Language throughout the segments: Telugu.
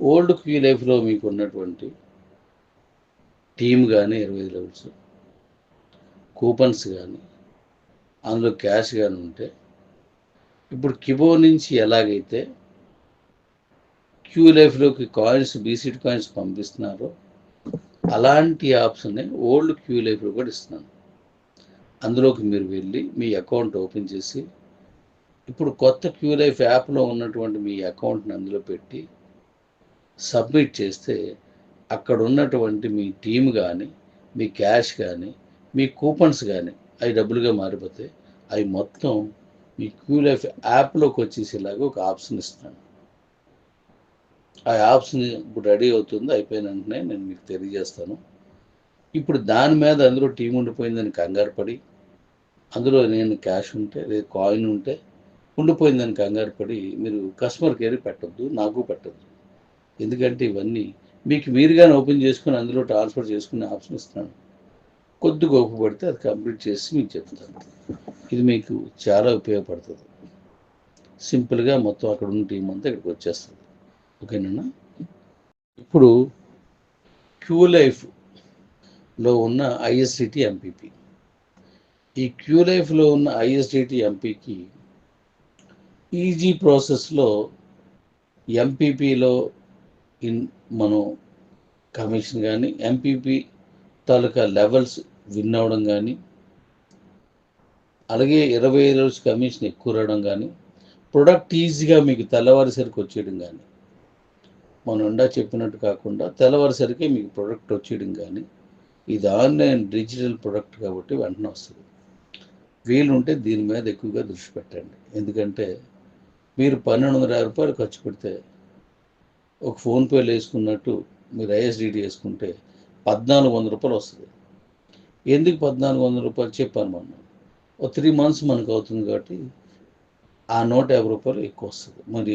ఓల్డ్ క్యూ లైఫ్లో మీకు ఉన్నటువంటి టీమ్ కానీ ఇరవై లెవెల్స్ కూపన్స్ కానీ అందులో క్యాష్ కానీ ఉంటే ఇప్పుడు కిబో నుంచి ఎలాగైతే క్యూ లైఫ్లోకి కాయిన్స్ బీసీడ్ కాయిన్స్ పంపిస్తున్నారో అలాంటి ఆప్షన్ని ఓల్డ్ క్యూ లైఫ్లో కూడా ఇస్తున్నాను. అందులోకి మీరు వెళ్ళి మీ అకౌంట్ ఓపెన్ చేసి ఇప్పుడు కొత్త క్యూ లైఫ్ యాప్లో ఉన్నటువంటి మీ అకౌంట్ని అందులో పెట్టి సబ్మిట్ చేస్తే అక్కడ ఉన్నటువంటి మీ టీమ్ కానీ మీ క్యాష్ కానీ మీ కూపన్స్ కానీ అవి డబ్బులుగా మారిపోతే అవి మొత్తం మీ క్యూ లైఫ్ యాప్లోకి వచ్చేసేలాగా ఒక ఆప్షన్ ఇస్తున్నాను. ఆ ఆప్షన్ ఇప్పుడు రెడీ అవుతుంది అయిపోయిన వెంటనే నేను మీకు తెలియజేస్తాను. ఇప్పుడు దాని మీద అందులో టీం ఉండిపోయిందని కంగారు పడి అందులో నేను క్యాష్ ఉంటే లేదా కాయిన్ ఉంటే ఉండిపోయిందని కంగారు పడి మీరు కస్టమర్ కేర్ పెట్టద్దు నాకు పెట్టద్దు. ఎందుకంటే ఇవన్నీ మీకు మీరుగానే ఓపెన్ చేసుకుని అందులో ట్రాన్స్ఫర్ చేసుకునే ఆప్షన్ ఇస్తున్నాను. కొద్ది గోపపడితే అది కంప్లీట్ చేసి మీకు చెప్తాను. ఇది మీకు చాలా ఉపయోగపడుతుంది. సింపుల్గా మొత్తం అక్కడ ఉన్న టీం అంతా ఇక్కడికి వచ్చేస్తుంది. ఓకేనా? ఇప్పుడు క్యూ లైఫ్లో ఉన్న ఐఎస్డిటి ఎంపీపీ ఈ క్యూ లైఫ్లో ఉన్న ఐఎస్డిటి ఎంపీకి ఈజీ ప్రాసెస్లో ఎంపీపీలో ఇన్ మనం కమిషన్ కానీ ఎంపీపీ తాలూకా లెవెల్స్ విన్ అవ్వడం కానీ అలాగే ఇరవై ఐదు రోజు కమిషన్ ఎక్కువ రావడం కానీ ప్రొడక్ట్ ఈజీగా మీకు తెల్లవారిసరికి వచ్చేయడం కానీ మనం ఉండా చెప్పినట్టు కాకుండా తెల్లవారిసరికి మీకు ప్రొడక్ట్ వచ్చేయడం కానీ ఇది ఆన్లైన్ డిజిటల్ ప్రొడక్ట్ కాబట్టి వెంటనే వస్తుంది. వీలుంటే దీని మీద ఎక్కువగా దృష్టి పెట్టండి. ఎందుకంటే మీరు పన్నెండు వందల యాభై రూపాయలు ఖర్చు పెడితే ఒక ఫోన్పేలో వేసుకున్నట్టు మీరు ఐఎస్డిడి వేసుకుంటే పద్నాలుగు వందల రూపాయలు వస్తుంది. ఎందుకు పద్నాలుగు వందల రూపాయలు చెప్పాను మనం ఒక త్రీ మంత్స్ మనకు అవుతుంది కాబట్టి ఆ నూట యాభై రూపాయలు ఎక్కువ వస్తుంది. మరి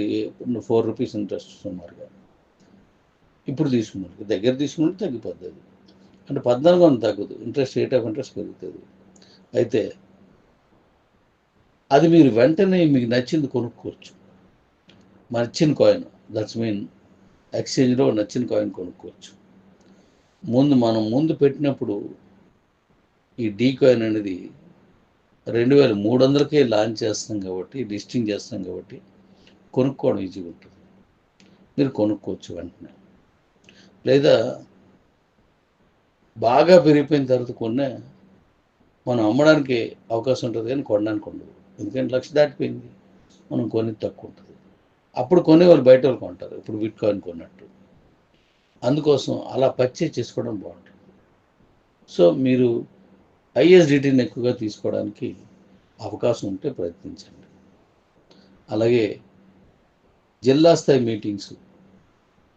ఫోర్ రూపీస్ ఇంట్రెస్ట్ సుమారుగా. ఇప్పుడు తీసుకున్నాడు దగ్గర తీసుకున్నట్టు తగ్గిపోద్ది అది. అంటే పద్నాలుగు వందలు తగ్గదు. ఇంట్రెస్ట్ రేట్ ఆఫ్ ఇంట్రెస్ట్ పెరుగుతుంది. అయితే అది మీరు వెంటనే మీకు నచ్చింది కొనుక్కోవచ్చు. నచ్చిన కాయిన్ దట్స్ మీన్ ఎక్స్చేంజ్లో నచ్చిన కాయిన్ కొనుక్కోవచ్చు. ముందు మనం ముందు పెట్టినప్పుడు ఈ డీ కాయిన్ అనేది రెండు వేల మూడు వందలకే లాంచ్ చేస్తాం కాబట్టి లిస్టింగ్ చేస్తాం కాబట్టి కొనుక్కోవడం ఈజీగా ఉంటుంది. మీరు కొనుక్కోవచ్చు వెంటనే. లేదా బాగా పెరిగిపోయిన తర్వాత కొనే మనం అమ్మడానికి అవకాశం ఉంటుంది కానీ కొనడానికి ఉండదు. ఎందుకంటే లక్ష దాటిపోయింది. మనం కొని తక్కువ ఉంటుంది. అప్పుడు కొనేవారు బయట వాళ్ళు కొంటారు. ఇప్పుడు బిట్ కాయిన్ కొన్నట్టు. అందుకోసం అలా పర్చేజ్ చేసుకోవడం బాగుంటుంది. సో మీరు ఐఎస్డిటీని ఎక్కువగా తీసుకోవడానికి అవకాశం ఉంటే ప్రయత్నించండి. అలాగే జిల్లా స్థాయి మీటింగ్స్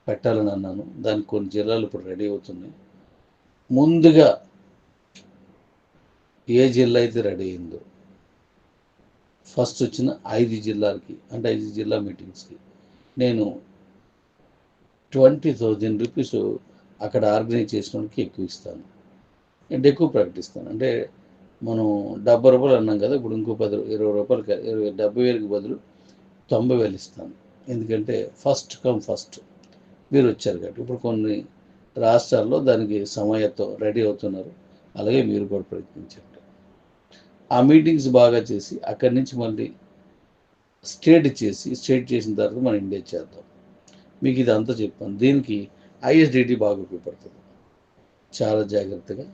పెట్టాలని అన్నాను. దానికి కొన్ని జిల్లాలు ఇప్పుడు రెడీ అవుతున్నాయి. ముందుగా ఏ జిల్లా అయితే రెడీ అయిందో ఫస్ట్ వచ్చిన ఐదు జిల్లాలకి అంటే ఐదు జిల్లా మీటింగ్స్కి. నేను ట్వంటీ థౌజండ్ రూపీస్ అక్కడ ఆర్గనైజ్ చేసినోడికి ఎక్కువ ఇస్తాను. అంటే ఎక్కువ ప్రకటిస్తాను. అంటే మనం డెబ్బై రూపాయలు అన్నాం కదా ఇప్పుడు ఇంకో పది ఇరవై రూపాయలు ఇరవై డెబ్బై వేలకు బదులు తొంభై వేలు ఇస్తాను. ఎందుకంటే ఫస్ట్ కమ్ ఫస్ట్. మీరు వచ్చారు కాబట్టి. ఇప్పుడు కొన్ని రాష్ట్రాల్లో దానికి సమయతో రెడీ అవుతున్నారు. అలాగే మీరు కూడా ప్రయత్నించండి. ఆ మీటింగ్స్ బాగా చేసి అక్కడి నుంచి మళ్ళీ స్టేట్ చేసి స్టేట్ చేసిన తర్వాత మనం ఇండియా చేద్దాం. మీకు ఇది అంతా చెప్పాను. దీనికి ఐఎస్డిటీ బాగా ఉపయోగపడుతుంది. చాలా జాగ్రత్తగా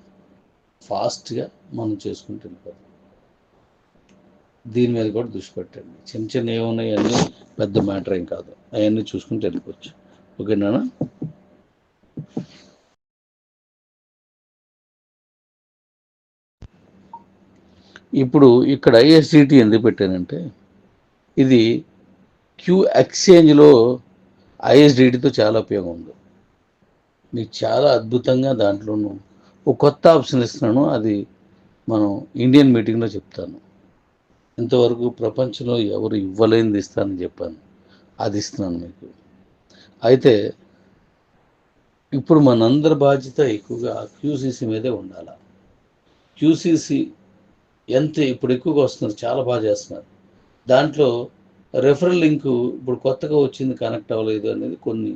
ఫాస్ట్గా మనం చేసుకుంటూ వెళ్ళిపోతాం దీని మీద కూడా దృష్టి పెట్టండి. చిన్న చిన్న ఏమున్నాయి అన్నీ పెద్ద మ్యాటర్ ఏం కాదు. అవన్నీ చూసుకుంటూ వెళ్ళిపోవచ్చు. ఓకేనా? ఇప్పుడు ఇక్కడ ఐఎస్డిటి ఎందుకు పెట్టానంటే ఇది క్యూ ఎక్స్చేంజ్లో ఐఎస్డిటితో చాలా ఉపయోగం ఉంది మీకు చాలా అద్భుతంగా దాంట్లోనూ ఒక కొత్త ఆప్షన్ ఇస్తున్నాను అది మనం ఇండియన్ మీటింగ్లో చెప్తాను. ఇంతవరకు ప్రపంచంలో ఎవరు ఇవ్వలేనిది ఇస్తానని చెప్పాను. అది ఇస్తున్నాను మీకు. అయితే ఇప్పుడు మనందరి బాధ్యత ఎక్కువగా క్యూసీసీ మీదే ఉండాలి? క్యూసీసీ ఎంత ఇప్పుడు ఎక్కువగా వస్తున్నారు చాలా బాగా చేస్తున్నారు. దాంట్లో రెఫరల్ లింక్ ఇప్పుడు కొత్తగా వచ్చింది కనెక్ట్ అవ్వలేదు అనేది కొన్ని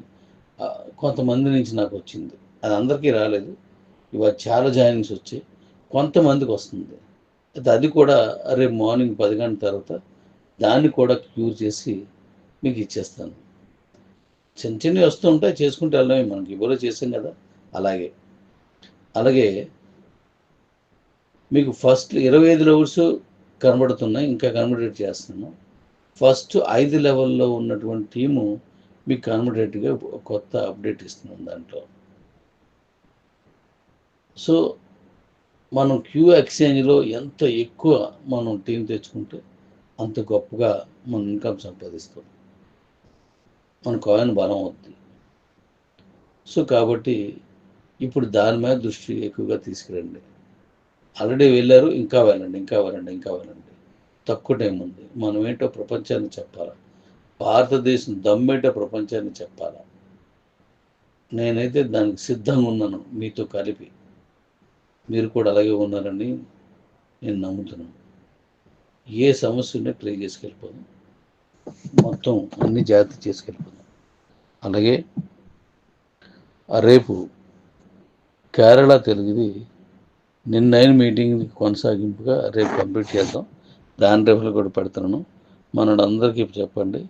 కొంతమంది నుంచి నాకు వచ్చింది. అది అందరికీ రాలేదు. ఇవాళ చాలా జాయినింగ్స్ వచ్చాయి. కొంతమందికి వస్తుంది. అయితే అది కూడా రేపు మార్నింగ్ పది గంటల తర్వాత దాన్ని కూడా క్యూర్ చేసి మీకు ఇచ్చేస్తాను. చిన్న చిన్నవి వస్తూ ఉంటాయి చేసుకుంటే వెళ్ళడమే మనకి. ఇవ్వలో చేసాం కదా అలాగే. అలాగే మీకు ఫస్ట్ ఇరవై ఐదు లెవెల్స్ కనబడుతున్నాయి ఇంకా కన్వర్టేట్ చేస్తున్నాను. ఫస్ట్ ఐదు లెవెల్లో ఉన్నటువంటి టీము మీకు కన్వర్టేట్గా కొత్త అప్డేట్ ఇస్తున్నాం దాంట్లో. సో మనం క్యూ ఎక్స్చేంజ్లో ఎంత ఎక్కువ మనం టీం తెచ్చుకుంటే అంత గొప్పగా మనం ఇన్కమ్ సంపాదిస్తాం. మన కాయిన్ బలం అవుద్ది. సో కాబట్టి ఇప్పుడు దాని మీద దృష్టి ఎక్కువగా తీసుకురండి. ఆల్రెడీ వెళ్ళారు ఇంకా వెళ్ళండి ఇంకా వెళ్ళండి ఇంకా వెళ్ళండి. తక్కువ టైం ఉంది. మనం ఏంటో ప్రపంచాన్ని చెప్పాలా? భారతదేశం దమ్మేటో ప్రపంచాన్ని చెప్పాలా? నేనైతే దానికి సిద్ధంగా ఉన్నాను మీతో కలిపి. మీరు కూడా అలాగే ఉన్నారని నేను నమ్ముతున్నాను. ఏ సమస్య ఉన్నా క్లియర్ చేసుకెళ్ళిపోదాం. మొత్తం అన్ని జాగ్రత్త చేసుకెళ్ళిపోదాం. అలాగే ఆ రేపు కేరళ తెలుగుది నిన్నైన మీటింగ్ కొనసాగింపుగా రేపు కంప్లీట్ చేద్దాం. దాని రేపులు కూడా పెడుతున్నాను. మన అందరికీ చెప్పండి.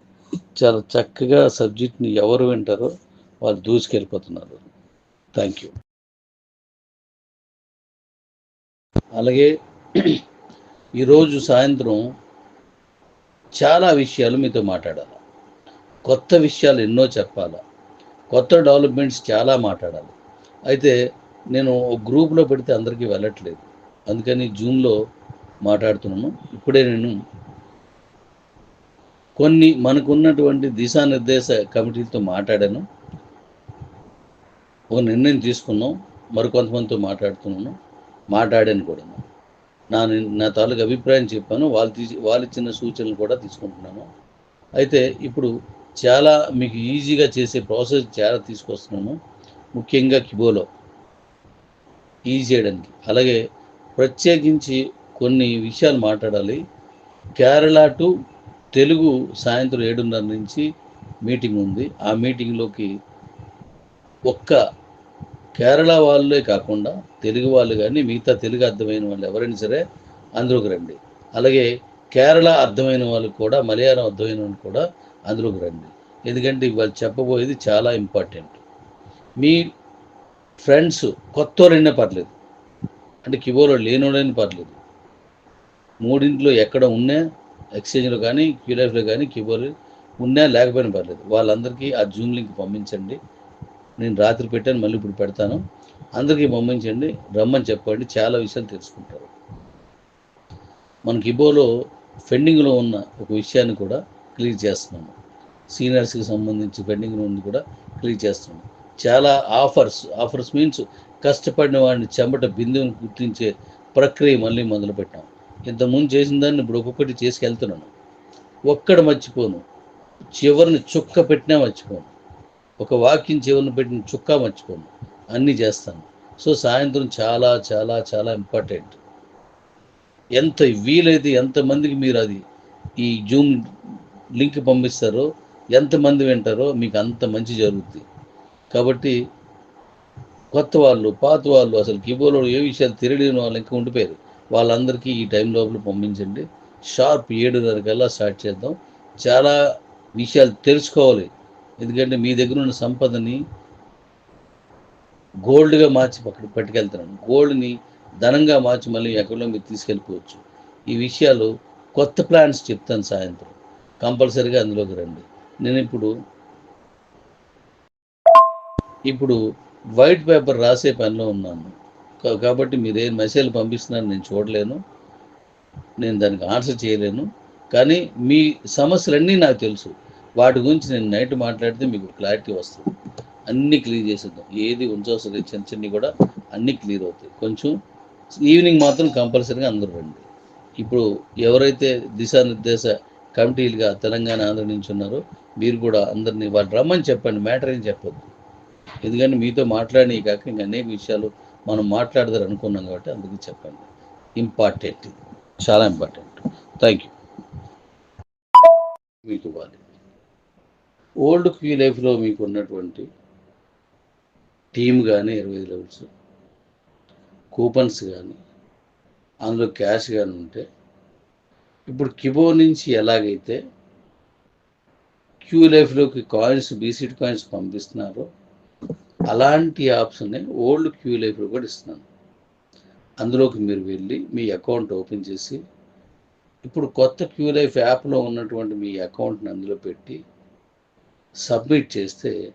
చాలా చక్కగా సబ్జెక్ట్ని ఎవరు వింటారో వాళ్ళు దూసుకెళ్ళిపోతున్నారు. థ్యాంక్ యూ అలాగే ఈరోజు సాయంత్రం చాలా విషయాలు మీతో మాట్లాడాలి. కొత్త విషయాలు ఎన్నో చెప్పాలి. కొత్త డెవలప్మెంట్స్ చాలా మాట్లాడాలి. అయితే నేను ఒక గ్రూప్లో పెడితే అందరికీ వెళ్ళట్లేదు. అందుకని జూమ్లో మాట్లాడుతున్నాను. ఇప్పుడే నేను కొన్ని మనకున్నటువంటి దిశానిర్దేశ కమిటీలతో మాట్లాడాను. ఒక నిర్ణయం తీసుకున్నాం. మరికొంతమందితో మాట్లాడుతున్నాను. మాట్లాడాను కూడా. నా నా తాలూకు అభిప్రాయం చెప్పాను. వాళ్ళు తీసి వాళ్ళు ఇచ్చిన సూచనలు కూడా తీసుకుంటున్నాను. అయితే ఇప్పుడు చాలా మీకు ఈజీగా చేసే ప్రాసెస్ చాలా తీసుకొస్తున్నాను. ముఖ్యంగా కిబోలో. ఈజీ చేయడానికి అలాగే ప్రత్యేకించి కొన్ని విషయాలు మాట్లాడాలి. కేరళ టు తెలుగు సాయంత్రం ఏడున్నర నుంచి మీటింగ్ ఉంది. ఆ మీటింగ్లోకి ఒక్క కేరళ వాళ్ళే కాకుండా తెలుగు వాళ్ళు కానీ మిగతా తెలుగు అర్థమైన వాళ్ళు ఎవరైనా సరే అందులోకి రండి. అలాగే కేరళ అర్థమైన వాళ్ళు కూడా మలయాళం అర్థమైన వాళ్ళు కూడా అందులోకి రండి. ఎందుకంటే వాళ్ళు చెప్పబోయేది చాలా ఇంపార్టెంట్. మీ ఫ్రెండ్స్ కొత్త వాళ్ళైనా పర్లేదు. అంటే కిబోలో లేనోడైనా పర్లేదు. మూడింట్లో ఎక్కడ ఉన్నా ఎక్స్చేంజ్లో కానీ క్యూలైఫ్లో కానీ కిబోలో ఉన్నా లేకపోయినా పర్లేదు. వాళ్ళందరికీ ఆ జూమ్ లింక్ పంపించండి. నేను రాత్రి పెట్టాను మళ్ళీ ఇప్పుడు పెడతాను. అందరికీ పంపించండి రమ్మని చెప్పండి చాలా విషయాలు తెలుసుకుంటారు. మన కిబోలో పెండింగ్లో ఉన్న ఒక విషయాన్ని కూడా క్లియర్ చేస్తున్నాము సీనియర్స్కి సంబంధించి పెండింగ్లో ఉంది కూడా క్లియర్ చేస్తున్నాము చాలా ఆఫర్స్ ఆఫర్స్ మీన్స్ కష్టపడిన వాడిని చెమట బిందువుని గుర్తించే ప్రక్రియ మళ్ళీ మొదలుపెట్టాం ఇంతకుముందు చేసిన దాన్ని ఇప్పుడు ఒక్కొక్కటి చేసుకెళ్తున్నాను. ఒక్కడ మర్చిపోను. చివరిని చుక్క పెట్టినా మర్చిపోను. ఒక వాక్యం చివరిని పెట్టిన చుక్క మర్చిపోను. అన్నీ చేస్తాను. సో సాయంత్రం చాలా చాలా చాలా ఇంపార్టెంట్ ఎంత వీలైతే ఎంతమందికి మీరు అది ఈ జూమ్ లింక్ పంపిస్తారో ఎంతమంది వింటారో మీకు అంత మంచి జరుగుద్ది. కాబట్టి కొత్త వాళ్ళు పాత వాళ్ళు అసలు కీబోర్డ్లో ఏ విషయాలు తెలియని వాళ్ళు ఇంకా ఉండిపోయారు. వాళ్ళందరికీ ఈ టైం లోపల పంపించండి. షార్ప్ ఏడున్నర కల్లా స్టార్ట్ చేద్దాం. చాలా విషయాలు తెలుసుకోవాలి. ఎందుకంటే మీ దగ్గర ఉన్న సంపదని గోల్డ్గా మార్చి పక్కన పట్టుకెళ్తున్నాను. గోల్డ్ని ధనంగా మార్చి మళ్ళీ ఎక్కడో మీరు తీసుకెళ్ళిపోవచ్చు. ఈ విషయాలు కొత్త ప్లాన్స్ చెప్తాను సాయంత్రం. కంపల్సరీగా అందులోకి రండి. నేను ఇప్పుడు ఇప్పుడు వైట్ పేపర్ రాసే పనిలో ఉన్నాను. కాబట్టి మీరు ఏ మెసేజ్ పంపిస్తున్నారు నేను చూడలేను. నేను దానికి ఆన్సర్ చేయలేను. కానీ మీ సమస్యలన్నీ నాకు తెలుసు. వాటి గురించి నేను నైట్ మాట్లాడితే మీకు క్లారిటీ వస్తుంది. అన్నీ క్లియర్ చేసేద్దాం. ఏది ఉంచవసరం లేదు చిన్న చిన్నవి కూడా అన్నీ క్లియర్ అవుతాయి. కొంచెం ఈవినింగ్ మాత్రం కంపల్సరీగా అందరూ రండి. ఇప్పుడు ఎవరైతే దిశానిర్దేశ కమిటీలుగా తెలంగాణ ఆంధ్ర నుంచి ఉన్నారో మీరు కూడా అందరినీ వాళ్ళు రమ్మని చెప్పండి. మ్యాటర్ ఏం చెప్పొద్దు. ఎందుకంటే మీతో మాట్లాడి కాక ఇంకా అనేక విషయాలు మనం మాట్లాడదారు అనుకున్నాం కాబట్టి అందుకు చెప్పండి. ఇంపార్టెంట్ చాలా ఇంపార్టెంట్ థ్యాంక్ యూ మీకు ఇవ్వాలి. ఓల్డ్ క్యూ లైఫ్లో మీకు ఉన్నటువంటి టీమ్ కానీ ఇరవై ఐదు లెవెల్స్ కూపన్స్ కానీ అందులో క్యాష్ కానీ ఉంటే ఇప్పుడు కిబో నుంచి ఎలాగైతే క్యూ లైఫ్లోకి కాయిన్స్ బీసీట్ కాయిన్స్ పంపిస్తున్నారో అలాంటి ఆప్షన్ని ఓల్డ్ క్యూ లైఫ్లో కూడా ఇస్తున్నాను. అందులోకి మీరు వెళ్ళి మీ అకౌంట్ ఓపెన్ చేసి ఇప్పుడు కొత్త క్యూ లైఫ్ యాప్లో ఉన్నటువంటి మీ అకౌంట్ని అందులో పెట్టి సబ్మిట్ చేస్తే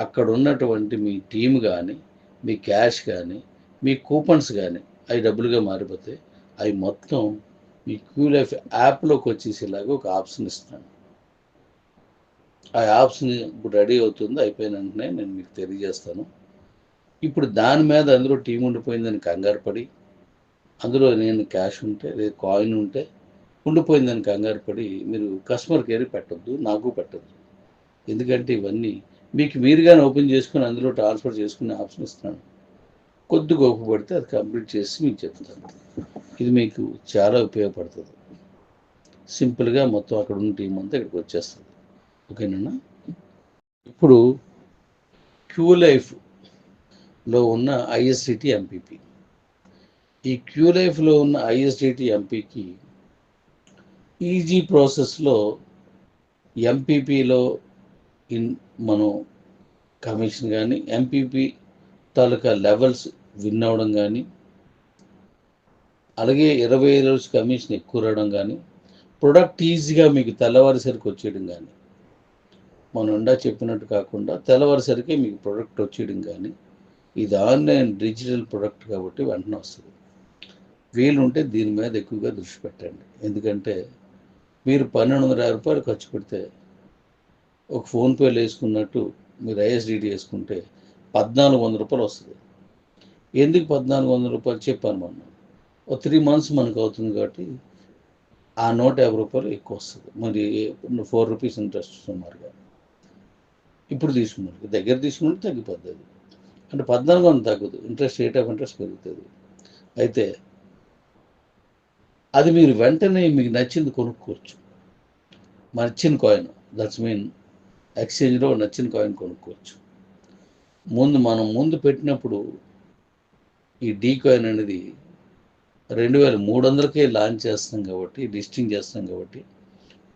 అక్కడ ఉన్నటువంటి మీ టీమ్ కానీ మీ క్యాష్ కానీ మీ కూపన్స్ కానీ అవి డబ్బులుగా మారిపోతే అవి మొత్తం మీ క్యూ లైఫ్ యాప్లోకి వచ్చేసేలాగా ఒక ఆప్షన్ ఇస్తాను ఆ ఆప్షన్ ఇప్పుడు రెడీ అవుతుంది అయిపోయిన వెంటనే నేను మీకు తెలియజేస్తాను. ఇప్పుడు దాని మీద అందులో టీం ఉండిపోయిందని కంగారు పడి అందులో నేను క్యాష్ ఉంటే లేదా కాయిన్ ఉంటే ఉండిపోయిందని కంగారు పడి మీరు కస్టమర్ కేర్ పెట్టద్దు నాకు పెట్టద్దు. ఎందుకంటే ఇవన్నీ మీకు మీరుగానే ఓపెన్ చేసుకుని అందులో ట్రాన్స్ఫర్ చేసుకునే ఆప్షన్ ఇస్తున్నాను. కొద్దిగా పడితే అది కంప్లీట్ చేసి మీకు చెప్తాను. ఇది మీకు చాలా ఉపయోగపడుతుంది. సింపుల్గా మొత్తం అక్కడ ఉన్న టీం అంతా ఇక్కడికి వచ్చేస్తుంది. ఓకేనా ఇప్పుడు క్యూ లైఫ్లో ఉన్న ఐఎస్డిటి ఎంపీపీ. ఈ క్యూ లైఫ్లో ఉన్న ఐఎస్డిటి ఎంపీకి ఈజీ ప్రాసెస్లో ఎంపీపీలో ఇన్ మనం కమిషన్ కానీ ఎంపీపీ తాలూకా లెవెల్స్ విన్ అవ్వడం కానీ అలాగే ఇరవై రోజు కమిషన్ ఎక్కువ రావడం కానీ ప్రొడక్ట్ ఈజీగా మీకు తెల్లవారిసరికి వచ్చేయడం కానీ మనం ఉండా చెప్పినట్టు కాకుండా తెల్లవారిసరికి మీకు ప్రొడక్ట్ వచ్చేయడం కానీ ఇది ఆన్లైన్ డిజిటల్ ప్రొడక్ట్ కాబట్టి వెంటనే వస్తుంది. వీలుంటే దీని మీద ఎక్కువగా దృష్టి పెట్టండి. ఎందుకంటే మీరు పన్నెండు వందల యాభై రూపాయలు ఖర్చు పెడితే ఒక ఫోన్పేలో వేసుకున్నట్టు మీరు ఐఎస్డిడి వేసుకుంటే పద్నాలుగు వందల రూపాయలు వస్తుంది. ఎందుకు పద్నాలుగు వందల రూపాయలు చెప్పాను మొన్న? ఒక త్రీ మంత్స్ మనకు అవుతుంది కాబట్టి ఆ నూట యాభై రూపాయలు ఎక్కువ వస్తుంది. మరి ఫోర్ రూపీస్ ఇంట్రెస్ట్ సుమారుగా ఇప్పుడు తీసుకున్నాడు. దగ్గర తీసుకుంటే తగ్గిపోద్ది అది. అంటే పద్నాలుగు వందలు తగ్గదు ఇంట్రెస్ట్ రేట్ ఆఫ్ ఇంట్రెస్ట్ పెరుగుతుంది. అయితే అది మీరు వెంటనే మీకు నచ్చింది కొనుక్కోవచ్చు. నచ్చిన కాయిన్ దట్స్ మీన్ ఎక్స్చేంజ్లో నచ్చిన కాయిన్ కొనుక్కోవచ్చు. ముందు మనం ముందు పెట్టినప్పుడు ఈ డీ కాయిన్ అనేది రెండు వేల మూడు వందలకే లాంచ్ చేస్తాం కాబట్టి లిస్టింగ్ చేస్తాం కాబట్టి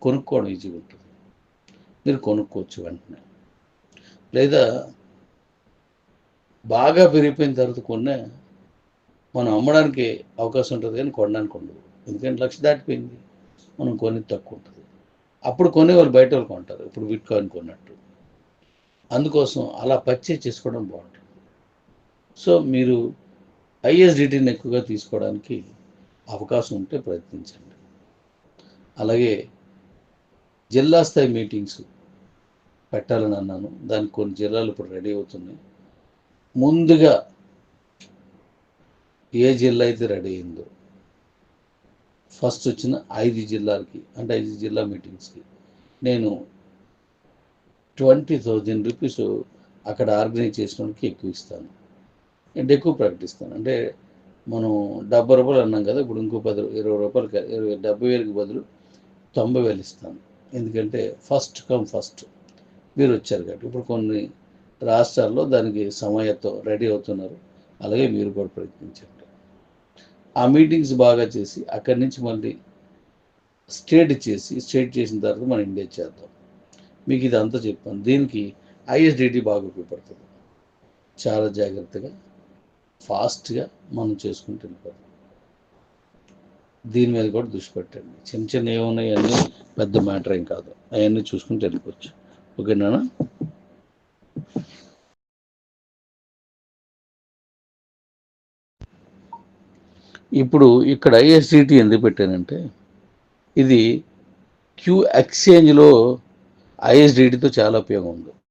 కొనుక్కోవడం ఈజీగా ఉంటుంది. మీరు కొనుక్కోవచ్చు వెంటనే. లేదా బాగా పెరిగిపోయిన తర్వాత కొన్న మనం అమ్మడానికి అవకాశం ఉంటుంది కానీ కొనడానికి ఉండదు. ఎందుకంటే లక్ష దాటిపోయింది. మనం కొని తక్కువ ఉంటుంది. అప్పుడు కొనేవాళ్ళు బయట వాళ్ళు కొంటారు. ఇప్పుడు బిట్ కాయిన్ కొన్నట్టు. అందుకోసం అలా పర్చేజ్ చేసుకోవడం బాగుంటుంది. సో మీరు ఐఎస్డిటీని ఎక్కువగా తీసుకోవడానికి అవకాశం ఉంటే ప్రయత్నించండి. అలాగే జిల్లా స్థాయి మీటింగ్స్ పెట్టాలని అన్నాను దానికి కొన్ని జిల్లాలు ఇప్పుడు రెడీ అవుతున్నాయి. ముందుగా ఏ జిల్లా అయితే రెడీ అయిందో ఫస్ట్ వచ్చిన ఐదు జిల్లాలకి అంటే ఐదు జిల్లా మీటింగ్స్కి నేను ట్వంటీ థౌజండ్ రూపీస్ అక్కడ ఆర్గనైజ్ చేసిన వాళ్ళకి ఎక్కువ ఇస్తాను. అంటే ఎక్కువ ప్రకటిస్తాను అంటే మనం డెబ్బై రూపాయలు అన్నాం కదా ఇప్పుడు ఇంకో పది ఇరవై రూపాయలకి ఇరవై డెబ్బై వేలకి బదులు తొంభై వేలు ఇస్తాను. ఎందుకంటే ఫస్ట్ కమ్ ఫస్ట్. మీరు వచ్చారు కాబట్టి. ఇప్పుడు కొన్ని రాష్ట్రాల్లో దానికి సమయతో రెడీ అవుతున్నారు. అలాగే మీరు కూడా ప్రయత్నించండి. ఆ మీటింగ్స్ బాగా చేసి అక్కడి నుంచి మళ్ళీ స్టేట్ చేసి స్టేట్ చేసిన తర్వాత మనం ఇండియా చేద్దాం. మీకు ఇది అంతా చెప్పాను. దీనికి ఐఎస్డిటీ బాగా ఉపయోగపడుతుంది. చాలా జాగ్రత్తగా ఫాస్ట్గా మనం చేసుకుంటూ వెళ్ళిపోతాం దీని మీద కూడా దృష్టి పెట్టండి. చిన్న చిన్న ఏమున్నాయి అన్నీ పెద్ద మ్యాటర్ ఏం కాదు. అవన్నీ చూసుకుంటూ వెళ్ళిపోవచ్చు. ఓకేనా ఇప్పుడు ఇక్కడ ఐఎస్డిటి ఎందుకు పెట్టానంటే ఇది క్యూ ఎక్స్చేంజ్లో ఐఎస్డిటితో చాలా ఉపయోగం ఉంది.